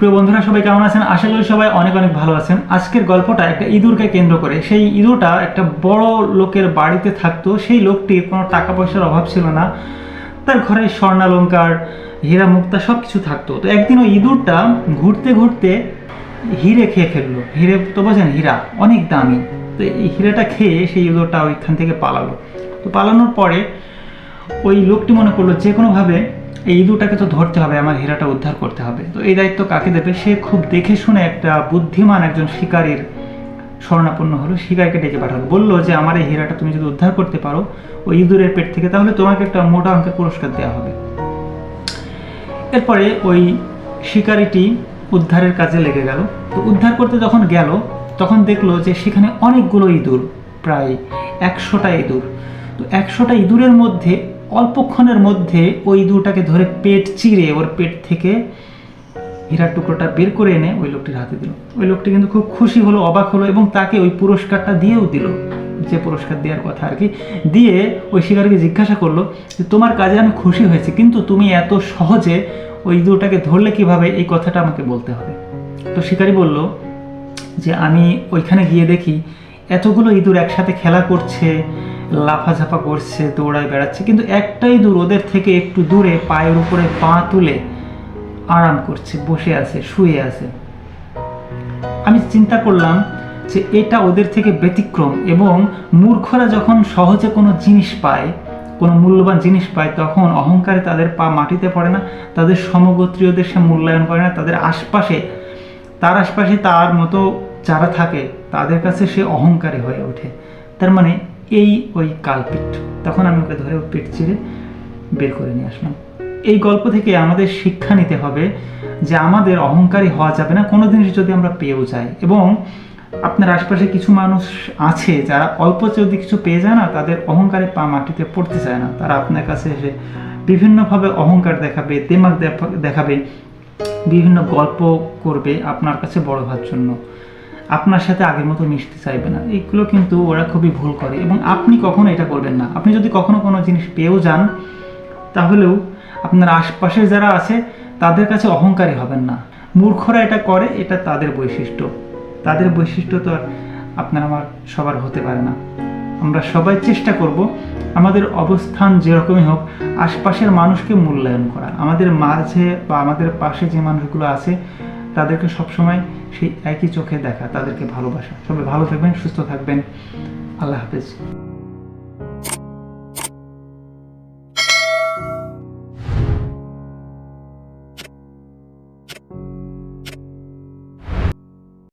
প্রিয় বন্ধুরা, সবাই কেমন আছেন? আশা করি সবাই অনেক অনেক ভালো আছেন। আজকের গল্পটা একটা ইঁদুরকে কেন্দ্র করে। সেই ইঁদুরটা একটা বড় লোকের বাড়িতে থাকতো। সেই লোকটির কোনো টাকা পয়সার অভাব ছিল না। তার ঘরে স্বর্ণালঙ্কার, হীরা মুক্তা সব কিছু থাকতো। তো একদিন ওই ইঁদুরটা ঘুরতে ঘুরতে হিরে খেয়ে ফেলল। হিরে তো বোঝেন হীরা, অনেক দামি। তো এই হিরেটা খেয়ে সেই ইঁদুরটা ওইখান থেকে পালালো। তো পালানোর পরে ওই লোকটি মনে করল যে কোনোভাবে এই ইঁদুরটাকে তো ধরতে হবে, আমার হীরাটা উদ্ধার করতে হবে। তো এই দায়িত্ব কাকে দেবে? সে খুব দেখে শুনে একটা বুদ্ধিমান একজন শিকারীর স্বর্ণাপন্ন হলো, শিকারকে ডেকে পাঠালো। বলল যে, আমার এই হীরাটা তুমি যদি উদ্ধার করতে পারো ওই ইঁদুরের পেট থেকে, তাহলে তোমাকে একটা মোটা অঙ্কের পুরস্কার দেওয়া হবে। এরপরে ওই শিকারিটি উদ্ধারের কাজে লেগে গেল। তো উদ্ধার করতে যখন গেল, তখন দেখল যে, সেখানে অনেকগুলো ইঁদুর, প্রায় একশোটা ইঁদুর। তো একশোটা ইঁদুরের মধ্যে অল্পক্ষণের মধ্যে ওই ইঁদুরটাকে ধরে পেট চিরে ওর পেট থেকে হীরার টুকরোটা বের করে এনে ওই লোকটির হাতে দিল। ওই লোকটি কিন্তু খুব খুশি হলো, অবাক হলো এবং তাকে ওই পুরস্কারটা দিয়েও দিল। যে পুরস্কার দেওয়ার কথা আর কি। দিয়ে ওই শিকারীকে জিজ্ঞাসা করল যে, তোমার কাজে আমি খুশি হয়েছি, কিন্তু তুমি এত সহজে ওই ইঁদুরটাকে ধরলে কীভাবে? এই কথাটা আমাকে বলতে হবে। তো শিকারী বলল যে, আমি ওইখানে গিয়ে দেখি, এতগুলো ইঁদুর একসাথে খেলা করছে লাফাঝাপা করছে, দৌড়ায় বেড়াচ্ছে, কিন্তু একটাই দূর ওদের থেকে একটু দূরে পায়ের উপরে পা তুলে আরাম করছে, বসে আছে, শুয়ে আছে। আমি চিন্তা করলাম যে এটা ওদের থেকে ব্যতিক্রম এবং মূর্খরা যখন সহজে কোনো জিনিস পায়, কোনো মূল্যবান জিনিস পায়, তখন অহংকারে তাদের পা মাটিতে পড়ে না, তাদের সমগোত্রীয়দের সে মূল্যায়ন করে না, তাদের আশপাশে, তার আশপাশে তার মতো যারা থাকে, তাদের কাছে সে অহংকারী হয়ে ওঠে। তার মানে এই ওই কালপিট। তখন আমি ওকে ধরে পেট চিরে বের করে নিয়ে আসলাম। এই গল্প থেকে আমাদের শিক্ষা নিতে হবে যে আমাদের অহংকারী হওয়া যাবে না, কোনো জিনিস যদি আমরা পেয়েও যাই। এবং আপনার আশপাশে কিছু মানুষ আছে যারা অল্প যদি কিছু পেয়ে যায় না, তাদের অহংকারে পা মাটিতে পড়তে চায় না। তারা আপনার কাছে এসে বিভিন্নভাবে অহংকার দেখাবে দেখা- দেখাবে, বিভিন্ন গল্প করবে আপনার কাছে বড় হওয়ার জন্য। আপনার সাথে আগের মতো মিশতে চাইবে না। এগুলো কিন্তু ওরা খুবই ভুল করে এবং আপনি কখনো এটা করবেন না। আপনি যদি কখনো কোনো জিনিস পেয়েও যান, তাহলেও আপনার আশপাশে যারা আছে, তাদের কাছে অহংকারী হবেন না। মূর্খরা এটা করে, এটা তাদের বৈশিষ্ট্য। তাদের বৈশিষ্ট্য তো আর আপনার আমার সবার হতে পারে না। আমরা সবাই চেষ্টা করব আমাদের অবস্থান যেরকমই হোক, আশপাশের মানুষকে মূল্যায়ন করা। আমাদের মাঝে বা আমাদের পাশে যে মানুষগুলো আছে, তাদেরকে সবসময় সেই একই চোখে দেখা তাদেরকে ভালোবাসা। সবাই ভালো থাকবেন সুস্থ থাকবেন। আল্লাহ হাফেজ।